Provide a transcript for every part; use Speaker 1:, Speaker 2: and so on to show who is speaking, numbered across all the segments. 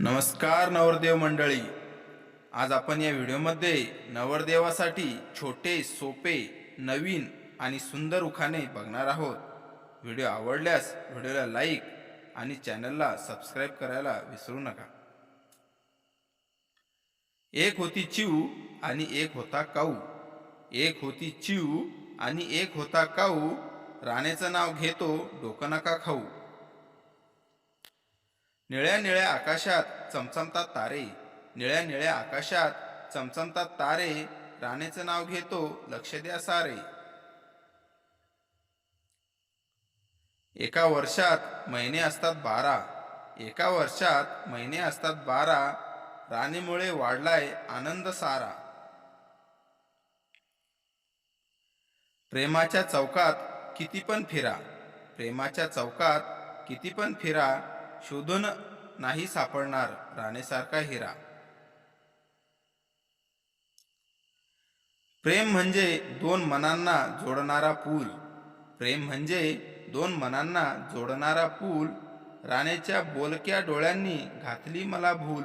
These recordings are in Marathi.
Speaker 1: नमस्कार नवरदेव मंडळी. आज आपण या व्हिडिओमध्ये नवरदेवासाठी छोटे सोपे नवीन आणि सुंदर उखाणे बघणार आहोत. व्हिडिओ आवडल्यास व्हिडिओला लाईक आणि चॅनलला सबस्क्राईब करायला विसरू नका. एक होती चिव आणि एक होता काऊ. एक होती चिव आणि एक होता काऊ. राणेचं नाव घेतो डोकं नका खाऊ. निळ्या निळ्या आकाशात चमचमतात तारे. निळ्या निळ्या आकाशात चमचमतात तारे. राणेचं नाव घेतो लक्ष द्या सारे. एका वर्षात महिने असतात बारा. एका वर्षात महिने असतात बारा. राणीमुळे वाढलाय आनंद सारा. प्रेमाच्या चौकात किती पण फिरा. प्रेमाच्या चौकात किती पण फिरा. शोधून नाही सापडणार राणेसारखा हिरा. प्रेम म्हणजे दोन मनांना जोडणारा पूल. प्रेम म्हणजे दोन मनांना जोडणारा पूल. राणेच्या बोलक्या डोळ्यांनी घातली मला भूल.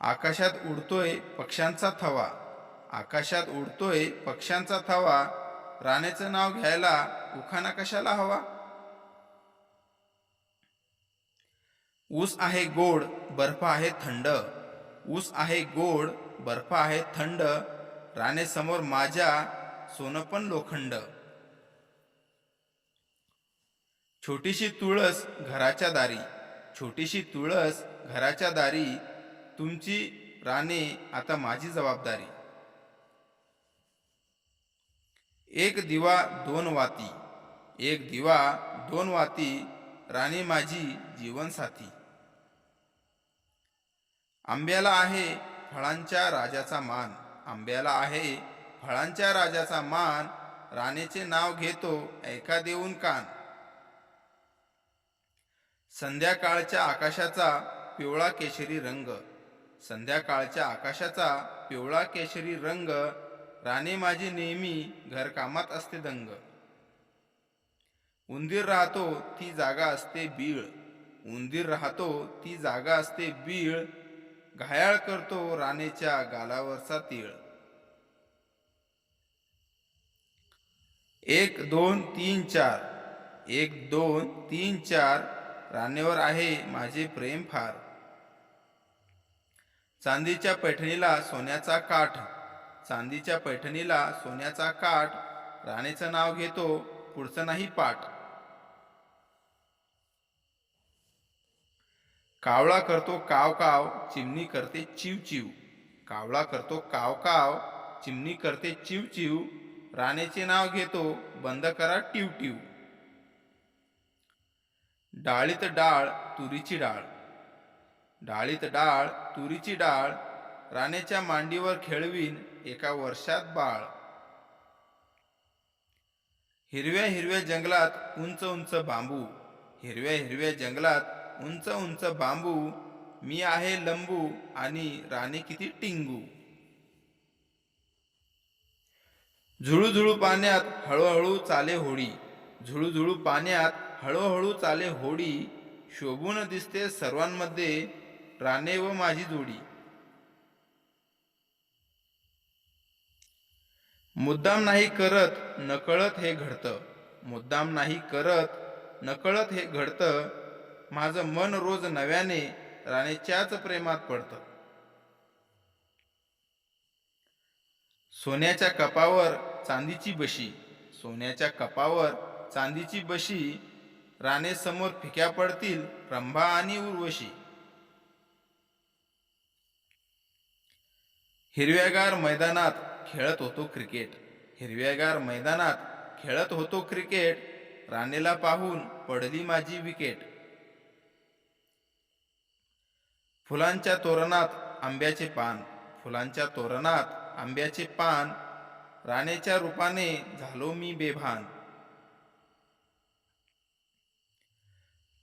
Speaker 1: आकाशात उडतोय पक्ष्यांचा थवा. आकाशात उडतोय पक्ष्यांचा थवा. राणेचं नाव घ्यायला उखाणा कशाला हवा? ऊस आहे गोड बर्फ आहे थंड. ऊस आहे गोड बर्फ आहे थंड. राणेसमोर माझ्या सोनं पण लोखंड. छोटीशी तुळस घराच्या दारी. छोटीशी तुळस घराच्या दारी. तुमची राणे आता माझी जबाबदारी. एक दिवा दोन वाती. एक दिवा दोन वाती. राणी माझी जीवनसाथी. आंब्याला आहे फळांच्या राजाचा मान. आंब्याला आहे फळांच्या राजाचा मान. राणीचे नाव घेतो ऐका देऊन कान. संध्याकाळच्या आकाशाचा पिवळा केशरी रंग. संध्याकाळच्या आकाशाचा पिवळा केशरी रंग. राणी माझी नेहमी घरकामात असते दंग. उंदीर राहतो ती जागा असते बीळ. उंदीर राहतो ती जागा असते बीळ. घायाळ करतो राणेच्या गालावरचा तीळ एक दोन तीन चार. एक दोन तीन चार. राणेवर आहे माझे प्रेम फार. चांदीच्या पैठणीला सोन्याचा काठ. चांदीच्या पैठणीला सोन्याचा काठ. राणेचं नाव घेतो पुढचं नाही पाठ. कावळा करतो काव काव चिमणी करते चिव चिव. कावळा करतो काव काव चिमणी करते चिव चिव. राणेचे नाव घेतो बंद करा टिव टिव. डाळीत डाळ तुरीची डाळ. डाळीत डाळ तुरीची डाळ राणेच्या मांडीवर खेळवीन एका वर्षात बाळ. हिरव्या हिरव्या जंगलात उंच उंच बांबू. हिरव्या हिरव्या जंगलात उंच उंच बांबू मी आहे लंबू आणि राणे किती टिंगू. झुळूझुळू पाण्यात हळूहळू चाले होडी झुळूझुळू पाण्यात हळूहळू चाले होडी शोभून दिसते सर्वांमध्ये राणे व माझी जोडी. मुद्दाम नाही करत नकळत हे घडतं. मुद्दाम नाही करत नकळत हे घडतं. माझं मन रोज नव्याने राणेच्याच प्रेमात पडतं. सोन्याच्या कपावर चांदीची बशी सोन्याच्या कपावर चांदीची बशी राणे समोर फिक्या पडतील रंभा आणि उर्वशी. हिरव्यागार मैदानात खेळत होतो क्रिकेट हिरव्यागार मैदानात खेळत होतो क्रिकेट राणेला पाहून पडली माझी विकेट. फुलांच्या तोरणात आंब्याचे पान. फुलांच्या तोरणात आंब्याचे पान. राणेच्या रूपाने झालो मी बेभान.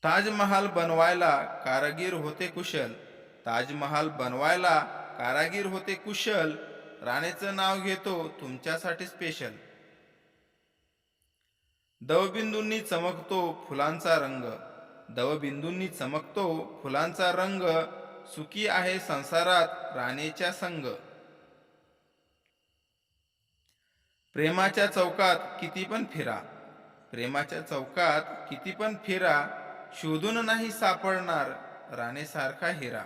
Speaker 1: ताजमहाल बनवायला कारागीर होते कुशल. ताजमहाल बनवायला कारागीर होते कुशल. राणेचं नाव घेतो तुमच्यासाठी स्पेशल दवबिंदूंनी चमकतो फुलांचा रंग. दवबिंदूंनी चमकतो फुलांचा रंग. सुखी आहे संसारात राणेच्या संग. प्रेमाच्या चौकात किती पण फिरा. प्रेमाच्या चौकात किती पण फिरा. शोधून नाही सापडणार राणेसारखा हिरा.